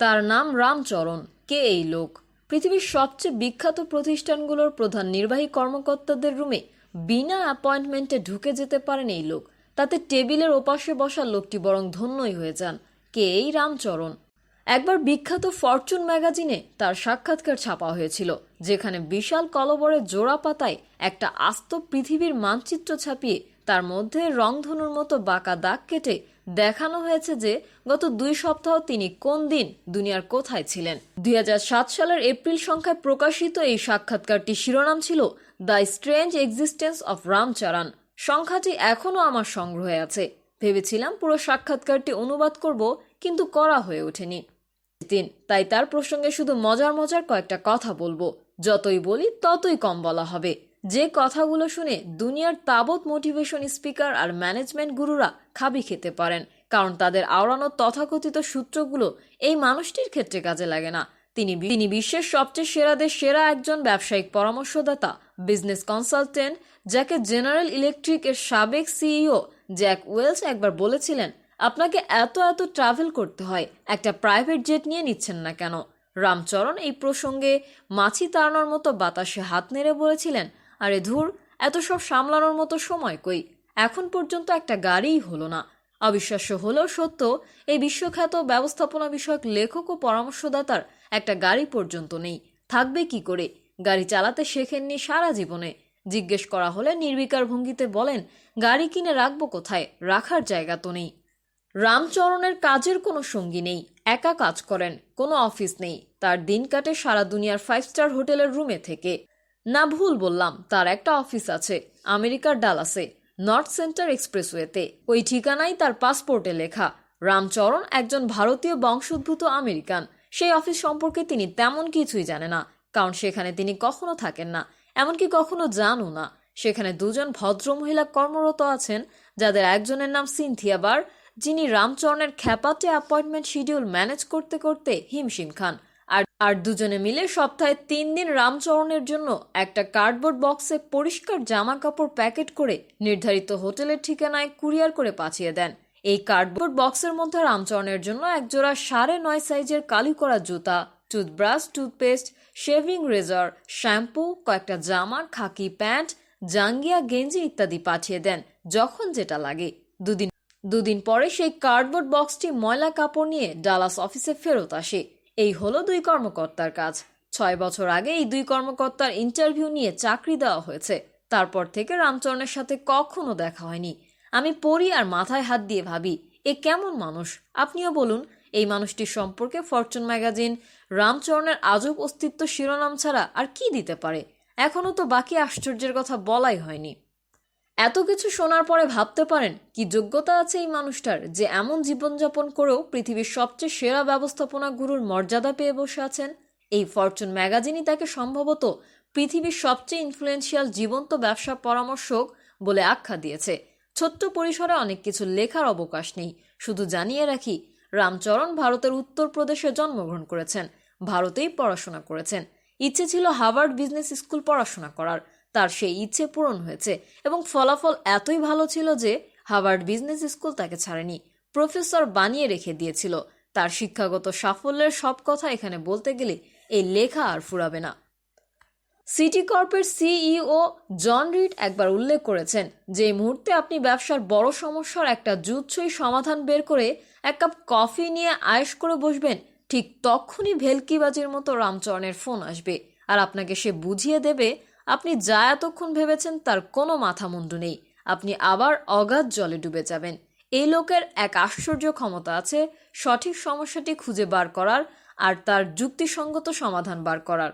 তার নাম রামচরণ। কে এই লোক? পৃথিবীর সবচেয়ে বিখ্যাত প্রতিষ্ঠানগুলোর প্রধান নির্বাহী কর্মকর্তাদের রুমে বিনা অ্যাপয়েন্টমেন্টে ঢুকে যেতে পারেন এই লোক। তাতে টেবিলের ওপাশে বসা লোকটি বরং ধন্যই হয়ে যান। কে এই রামচরণ? একবার বিখ্যাত ফরচুন ম্যাগাজিনে তার সাক্ষাৎকার ছাপা হয়েছিল, যেখানে বিশাল কলবরে জোড়া পাতায় একটা আস্ত পৃথিবীর মানচিত্র ছাপিয়ে তার মধ্যে রংধনুর মতো বাঁকা দাগ কেটে দেখানো হয়েছে যে গত দুই সপ্তাহ তিনি কোন দিন দুনিয়ার কোথায় ছিলেন। দুই হাজার সাত সালের এপ্রিল সংখ্যায় প্রকাশিত এই সাক্ষাৎকারটি শিরোনাম ছিল the strange existence of Ramcharan সংখ্যাটি এখনও আমার সংগ্রহে আছে। ভেবেছিলাম পুরো সাক্ষাৎকারটি অনুবাদ করব, কিন্তু করা হয়ে ওঠেনি। দিন তাই তার প্রসঙ্গে শুধু মজার মজার কয়েকটা কথা বলব। যতই বলি ততই কম বলা হবে। যে কথাগুলো শুনে দুনিয়ার তাবৎ মোটিভেশন স্পিকার আর ম্যানেজমেন্ট গুরুরা খাবি খেতে পারেন। কারণ তাদের আওড়ানো তথাকথিত সূত্রগুলো এই মানুষটির ক্ষেত্রে কাজে লাগে না। তিনি তিনি বিশ্বের সবচেয়ে সেরাদের সেরা একজন ব্যবসায়িক পরামর্শদাতা বিজনেস কনসালটেন্ট যাকে জেনারেল ইলেকট্রিকের সাবেক সিইও জ্যাক ওয়েলস একবার বলেছিলেন, আপনাকে এত এত ট্রাভেল করতে হয়, একটা প্রাইভেট জেট নিয়ে নিচ্ছেন না কেন? রামচরণ এই প্রসঙ্গে মাছি তাড়ানোর মতো বাতাসে হাত নেড়ে বলেছিলেন আরে ধুর, এত সব সামলানোর মতো সময় কই? এখন পর্যন্ত একটা গাড়িই হলো না। অবিশ্বাস্য হলেও সত্য, এই বিশ্বখ্যাত ব্যবস্থাপনা বিষয়ক লেখক ও পরামর্শদাতার একটা গাড়ি পর্যন্ত নেই। থাকবে কি করে? গাড়ি চালাতে শেখেননি সারা জীবনে। জিজ্ঞেস করা হলে নির্বিকার ভঙ্গিতে বলেন, গাড়ি কিনে রাখব কোথায়? রাখার জায়গা তো নেই। রামচরণের কাজের কোনো সঙ্গী নেই, একা কাজ করেন, কোনো অফিস নেই। তার দিন কাটে সারা দুনিয়ার ফাইভ স্টার হোটেলের রুমে থেকে। না ভুল বললাম, তার একটা অফিস আছে, আমেরিকার ডালাসে, নর্থ সেন্টার এক্সপ্রেসওয়েতে। ওই ঠিকানাই তার পাসপোর্টে লেখা। রামচরণ একজন ভারতীয় বংশোদ্ভূত আমেরিকান। সেই অফিস সম্পর্কে তিনি তেমন কিছুই জানে না, কারণ সেখানে তিনি কখনো থাকেন না, এমনকি কখনো জানও না। সেখানে দুজন ভদ্রমহিলা কর্মরত আছেন, যাদের একজনের নাম সিনথিয়া বার যিনি রামচরণের খ্যাপাটে অ্যাপয়েন্টমেন্ট শিডিউল ম্যানেজ করতে করতে হিমশিম খান। আর আর দুজনে মিলে সপ্তাহে তিন দিন রামচরণের জন্য একটা কার্ডবোর্ড বক্সে পরিষ্কার জামা কাপড় প্যাকেট করে নির্ধারিত হোটেলের ঠিকানায় কুরিয়ার করে পাঠিয়ে দেন। এই কার্ডবোর্ড বক্সের মধ্যে রামচরণের জন্য একজোড়া সাড়ে নয় সাইজের কালি করা জুতা, toothbrush, toothpaste, shaving razor, shampoo, কয়েকটা জামা, খাকি প্যান্ট, জাঙ্গিয়া, গেঞ্জি ইত্যাদি পাঠিয়ে দেন যখন যেটা লাগে। দুদিন দুদিন পরে সেই কার্ডবোর্ড বক্সটি ময়লা কাপড় নিয়ে ডালাস অফিসে ফেরত আসে। এই হলো দুই কর্মকর্তার কাজ। ছয় বছর আগে এই দুই কর্মকর্তার ইন্টারভিউ নিয়ে চাকরি দেওয়া হয়েছে। তারপর থেকে রামচরণের সাথে কখনো দেখা হয়নি। আমি পড়ি আর মাথায় হাত দিয়ে ভাবি, এ কেমন মানুষ? আপনিও বলুন, এই মানুষটির সম্পর্কে ফরচুন ম্যাগাজিন, রামচরণের আজব অস্তিত্ব শিরোনাম ছাড়া আর কি দিতে পারে? এখনও তো বাকি আশ্চর্যের কথা বলাই হয়নি। এত কিছু শোনার পরে ভাবতে পারেন কি যোগ্যতা আছে এই মানুষটার যে এমন জীবনযাপন করেও পৃথিবীর সবচেয়ে সেরা ব্যবস্থাপনা গুরুর মর্যাদা পেয়ে বসে আছেন। এই ফরচুন ম্যাগাজিনই তাকে সম্ভবত পৃথিবীর সবচেয়ে ইনফ্লুয়েন্সিয়াল জীবন্ত ব্যবসা পরামর্শক বলে আখ্যা দিয়েছে। ছোট্ট পরিসরে অনেক কিছু লেখার অবকাশ নেই। শুধু জানিয়ে রাখি, রামচরণ ভারতের উত্তরপ্রদেশে জন্মগ্রহণ করেছেন। ভারতেই পড়াশোনা করেছেন। ইচ্ছে ছিল হার্ভার্ড বিজনেস স্কুল পড়াশোনা করার। তার সেই ইচ্ছে পূরণ হয়েছে এবং ফলাফল এতই ভালো ছিল যে হার্ভার্ড বিজনেস স্কুল তাকে ছাড়েনি, প্রফেসর বানিয়ে রেখে দিয়েছিল। তার শিক্ষাগত সাফল্যের সব কথা এখানে বলতে গেলে এই লেখা আর ফুরাবে না। সিটি কর্পের সিইও জন রিড একবার উল্লেখ করেছেন যে মুহূর্তে আপনি ব্যবসার বড় সমস্যার একটা জুৎসই সমাধান বের করে এক কাপ কফি নিয়ে আয়েস করে বসবেন, ঠিক তখনই ভেলকিবাজির মতো রামচরণের ফোন আসবে। আর আপনাকে সে বুঝিয়ে দেবে আপনি যা এতক্ষণ ভেবেছেন তার কোনো মাথা মুন্ডু নেই। আপনি আবার অগাধ জলে ডুবে যাবেন। এই লোকের এক আশ্চর্য ক্ষমতা আছে সঠিক সমস্যাটি খুঁজে বার করার আর তার যুক্তিসঙ্গত সমাধান বার করার।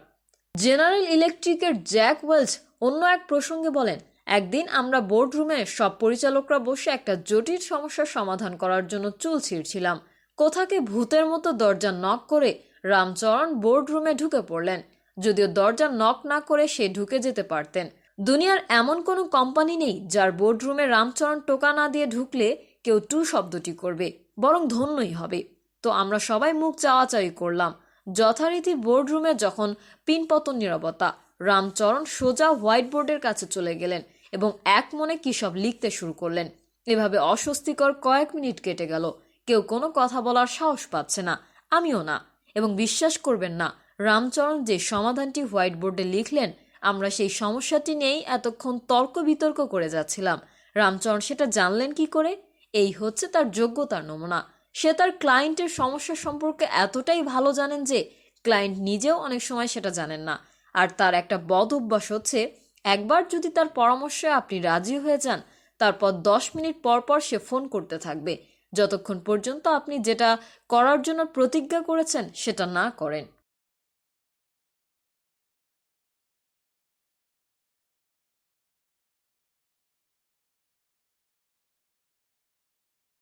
জেনারেল ইলেকট্রিকের জ্যাক ওয়েলস অন্য এক প্রসঙ্গে বলেন, একদিন আমরা বোর্ডরুমে সব পরিচালকরা বসে একটা জটিল সমস্যার সমাধান করার জন্য চুল ছিঁড়ছিলাম। কোথাকে ভূতের মতো দরজা নক করে রামচরণ বোর্ডরুমে ঢুকে পড়লেন। যদিও দরজা নক না করে সে ঢুকে যেতে পারতেন। দুনিয়ার এমন কোনো কোম্পানি নেই যার বোর্ডরুমে রামচরণ টোকা না দিয়ে ঢুকলে কেউ টু শব্দটি করবে, বরং ধন্যই হবে। তো আমরা সবাই মুখ চাওয়াচাই করলাম। যথারীতি বোর্ডরুমে যখন পিনপতন নিরবতা, রামচরণ সোজা হোয়াইট বোর্ডের কাছে চলে গেলেন এবং এক মনে কী সব লিখতে শুরু করলেন। এভাবে অস্বস্তিকর কয়েক মিনিট কেটে গেল। কেউ কোনো কথা বলার সাহস পাচ্ছে না, আমিও না, এবং বিশ্বাস করবেন না রামচরণ যে সমাধানটি হোয়াইট বোর্ডে লিখলেন, আমরা সেই সমস্যাটি নিয়েই এতক্ষণ তর্ক বিতর্ক করে যাচ্ছিলাম। রামচরণ সেটা জানলেন কি করে? এই হচ্ছে তার যোগ্যতার নমুনা। সে তার ক্লায়েন্টের সমস্যা সম্পর্কে এতটাই ভালো জানেন যে, ক্লায়েন্ট নিজেও অনেক সময় সেটা জানেন না। আর তার একটা বদ অভ্যাস হচ্ছে, একবার যদি তার পরামর্শে আপনি রাজি হয়ে যান, তারপর দশ মিনিট পর পর সে ফোন করতে থাকবে। যতক্ষণ পর্যন্ত আপনি যেটা করার জন্য প্রতিজ্ঞা করেছেন, সেটা না করেন।